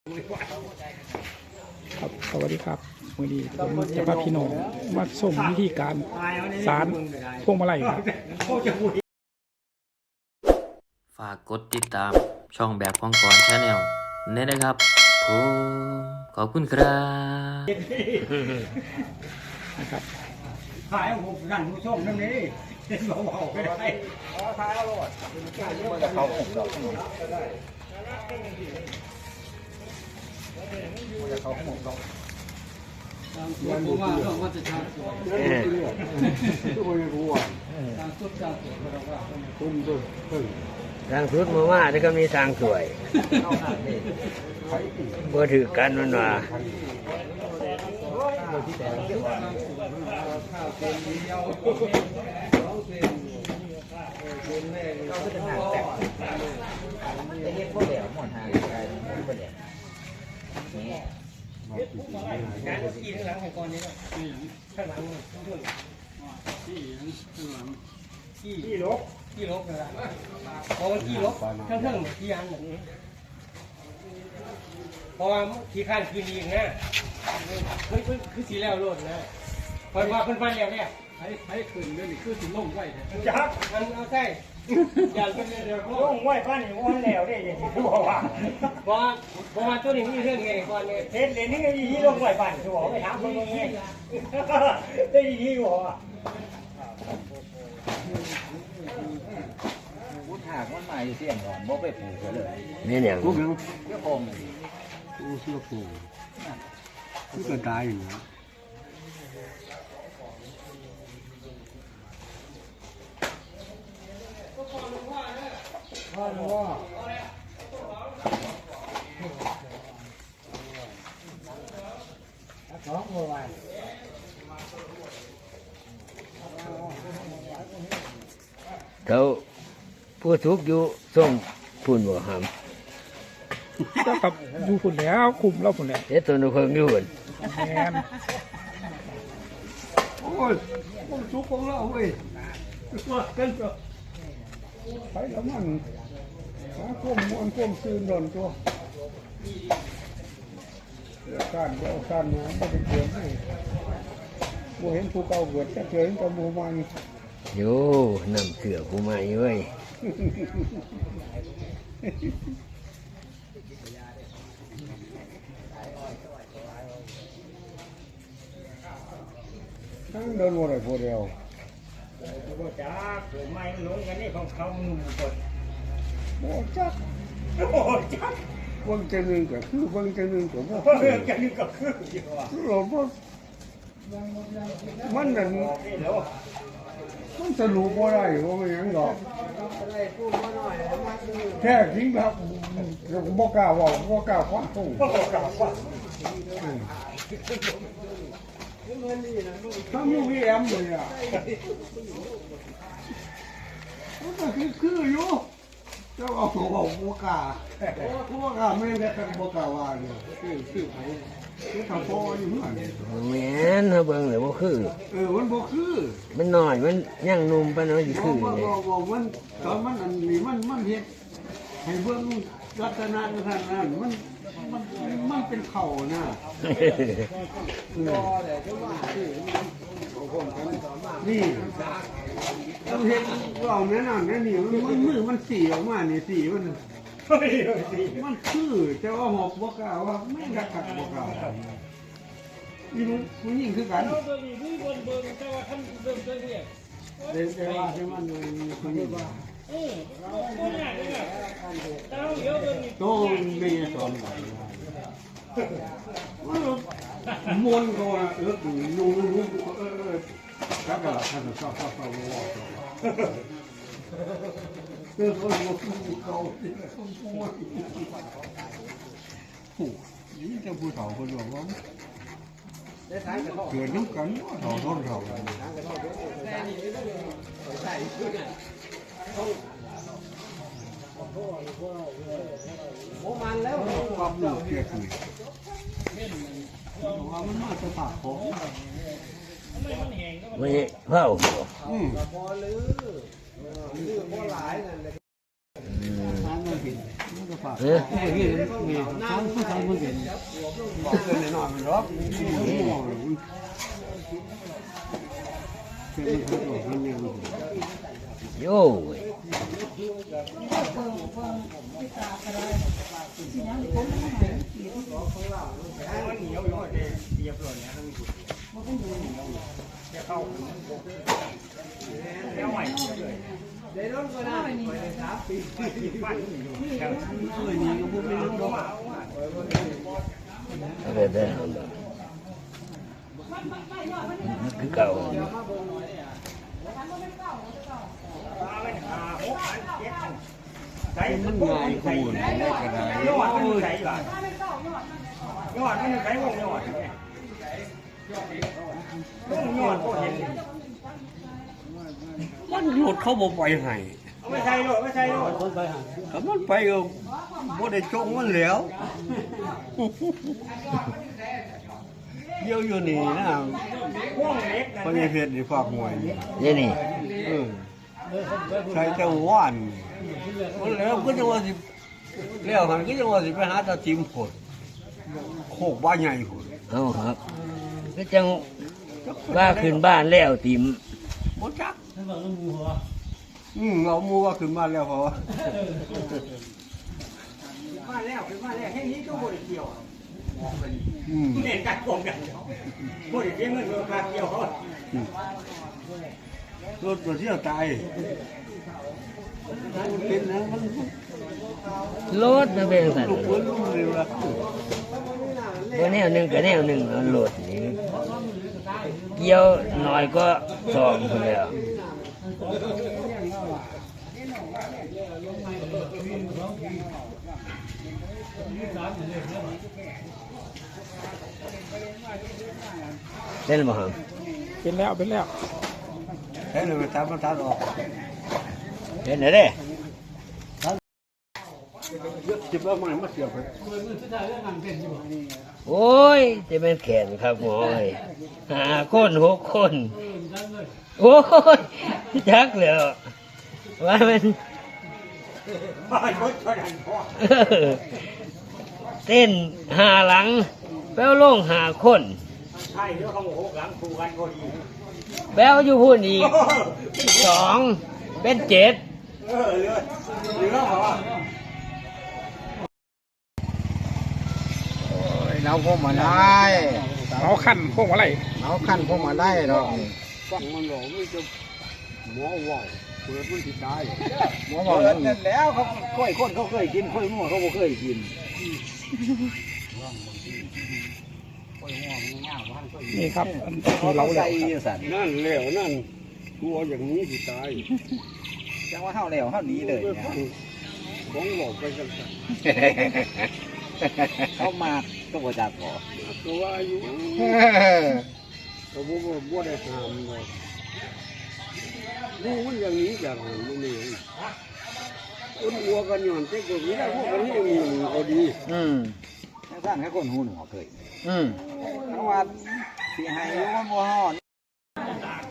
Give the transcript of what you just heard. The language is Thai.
ครับสวัสดีครับวันนี้ผมจะพาพี่น้องมาชมวิธีการสารพวงมาลัยครับ ฝากกดติดตามช่องแบบของกอนชาแนลนี่นะครับผมขอบคุณครับนะครับขายของผมนั่นผู้ชมนั่นนี่เห็นบอกว่าไม่ได้ผมว่าเราจะทำสวยก็ไม่รู้อะทางสุดทางสวยเราว่าคุณดูเพิ่ง ทางสุดมาว่านี่ก็มีทางสวยบ่ถือกันมันว่าเป็นเดียวสองเป็นเป็นแม่เราก็จะหาแต่แต่เฮ็ดบ่แล้วหมดหาไกลมันบ่แล้ว นี่งานกี่ข้างหลังของก่อนนี้ข้างหลังต้องด้วยกี่ข้างหลังกี่ลบกี่ลบนะเพราะว่ากี่ลบเครื่องเครื่องกี่อันแบบนี้เพราะว่าขี้ข้านคืนดีนะเฮ้ยคือสีแล้วโลดนะคอยว่าเพิ่นฟันแล้วเนี่ย ให้ให้คืนเรื่องนี้คือสิลงไว้จักมันเอาใช่อย่าเป็นเดี๋ยวลงไว้ฟันนี่ว่าแล้วได้ยังที่บอกว่าเพราะเพราะว่าตัวนี้มีเรื่องไงก่อนเนี่ยเฮ็ดเลยนี่ก็ยี่ลงไว้ฟันที่บอกไปถามเพิ่นว่าไงได้ยี่บอกว่าพุทธากมันมาอยู่เสียงหนอนบ่ไปปลูกไว้เลยนี่เนี่ยลูกยังเจ้าคงลูกเสื้อปูลูกกระตายอยู่นะ พ่อหลวงพ่อเขาผู้ทุกข์อยู่ส่งพุ่นบ่หามก็กับอยู่ฝุ่นแล้วคุมเราฝุ่นแล้วเฮ็ดตัวนึงเพิ่งอยู่พุ่นแมนโอ้ยผมสุกของเราเว้ยว่ากันเถอะไปแล้วมัน หาพวงมวนพวงซืนโดนตัวเดี๋ยวการเดี๋ยวการมาไม่ได้เกิดให้บเห็นภูเก่าเกิดจะเกิดกับหมู่มันอยู่น้ำเสือผู้ใหม่เว้ยทั้งเดินวนอะไรพวกเดียวจ้าเกิดไม่ลงกันนี่ของเขาหนุ่มกด โอ้จักโอ้จ้าเบิ่งจะหนึ่งก็คือเบิ่งจะหนึ่งก็บ่เรื่องกันนี่ก็คืออยู่ว่าคือเราบ่มันนั่นนี่แล้วมันสรุปบ่ได้ว่ามันหยังดอกแท้จริงครับเราก็บ่กล้าเว้าบ่กล้าฟังตู้ก็กล่าวว่าถ้ามูวีแอมเลยอะมันก็คือคืออยู่เจ้าเอาของเอาบ่กล้าบ่กล้าไม่ได้กันบ่กล้าว่าเนี่ยคือคือไผคือถ้าพออยู่หั่นแม่นเฮาเบิ่งแล้วบ่คือ เออมันบ่คือ มันน้อยมันยังหนุ่มปานนั้นสิบคืออกเลยบอกบอกมันตอนมันอันนี้มันมันเฮ็ดให้เบิ่งลักษณะขนาดนั้นมันมันมันเป็นเข่านะนี่ ต้องเฮ็ดว่าแน่นอนแน่นี่มันมันมือมันสีออกมานี่สีมันเฮ้ยสิมันคือแต่ว่าหอกบ่กล้าว่าไม่รักกักบ่กล้านี่มันมันยิ่งคือกันตัวนี้มีบนเบิ่งแต่ว่าท่านเบิ่งตัวนี้เดี๋ยวแต่ว่าที่มันมันยิ่งเออบ่น่าเลยนะแต่เราเดี๋ยวเบิ่งนี่โตไม่สอนไว้มันมวนก็ว่าเออนูนูเออเออถ้าก็ท่านชอบชอบชอบว่าเออเขาบอกเขาโอ้นี่จะผู้เอกว่าเกิดน้ำกันเฒ่าท้นเฒ่ามันแล้วความรู้เกียรติว่ามันมาจะปากของเออ มทางมันเห็นมันก็ฝากเออนี่นี่สามผู้สามคนเห็นบอกเกินแน่นอนมันหรอกบอก เลยเชื่อมันเขาบอกมันยังโย่เว้ย เอาไปได้เอาไปมันคือเก่ามันง่ายคูณได้ก็ได้ยอดมันใส่ก่อนยอดมันใส่วงยอด วงยอดก็เห็นมันหลุดเขาบอกไปให้เอาไม่ใส่โลดไม่ใส่โลดถ้ามันไปก็บ่ได้จงมันแล้วเยี่ยวอยู่นี่นะวงเล็กพอยังเพชรนี่ฝากหวยอยู่เดี๋ยวนี่เออใช้แต่ว่านมันแล้วก็จะว่าสิแล้วหันก็จะว่าสิไปหาตาจิมผลโคกบ้านใหญ่ผลเอาครับ ก็จังว่าขึ้นบ้านแล้วติมบ่จักอืมเอาหมูว่าขึ้นมาแล้วเพราะว่ามาแล้วคือมาแล้วแค่นี้ก็บริเกี่ยวอืมเห็นกันโกงกันบริเกี่ยวเงินเงินการเกี่ยวเขารถตัวเที่ยวตายมันเป็นนะมันรถมันเป็นสันลูกปืนลูกเรือตัวแนวหนึ่งกับแนวหนึ่งเอาโหลดนี่ เกี่ยวหน่อยก็สองคนแล้วเล่นบ่ครับเป็นแล้วเป็นแล้วเฮ้ยเลยไปตัดมันตัดออกเล่นอะไรจิบเอาไม้มาเสียบไปโอ้ย จะเป็นแขนครับหมอเอ้ยหาคนหกคน โอ้ยจักเลยว่ามันเต้นหาหลังแป้วลงหาคนใช่เดี๋ยวเขาโมโหลังคู่กันก็ดีแป้วอยู่พูนอีกสองเป็นเจ็ดเออเรือเรือเหรอ เราพวกมาได้เอาขั้นพวกอะไรเราขั้นพวกมาได้หรอกฟังมันหลอกมันจะหมอว่าวเปิดมันสิตายหมอบอกนั่นแล้วเขาค่อยคนเขาเคยกินค่อยมั่วเขาบ่เคยกินนี่ครับเราใส่สันนั่นแล้วนั่นกลัวอย่างนี้สิตายจังว่าเท่าแล้วเท่านี้เลยของหลอกไปกันสักเขามา ก็บ่จักบ่ตัวอายุเขาบอกว่าบ่ได้ห้ามเลยดูมันอย่างนี้อย่างนั้นมันนี่คนวัวกันอยู่หันเจ๊กว่านี้ได้พวกกันนี่ยังมีอยู่ก็ดี อืมท่านแค่คนหูหนวกเคยอืมทั้งวันที่ให้อยู่มันบ่ฮอด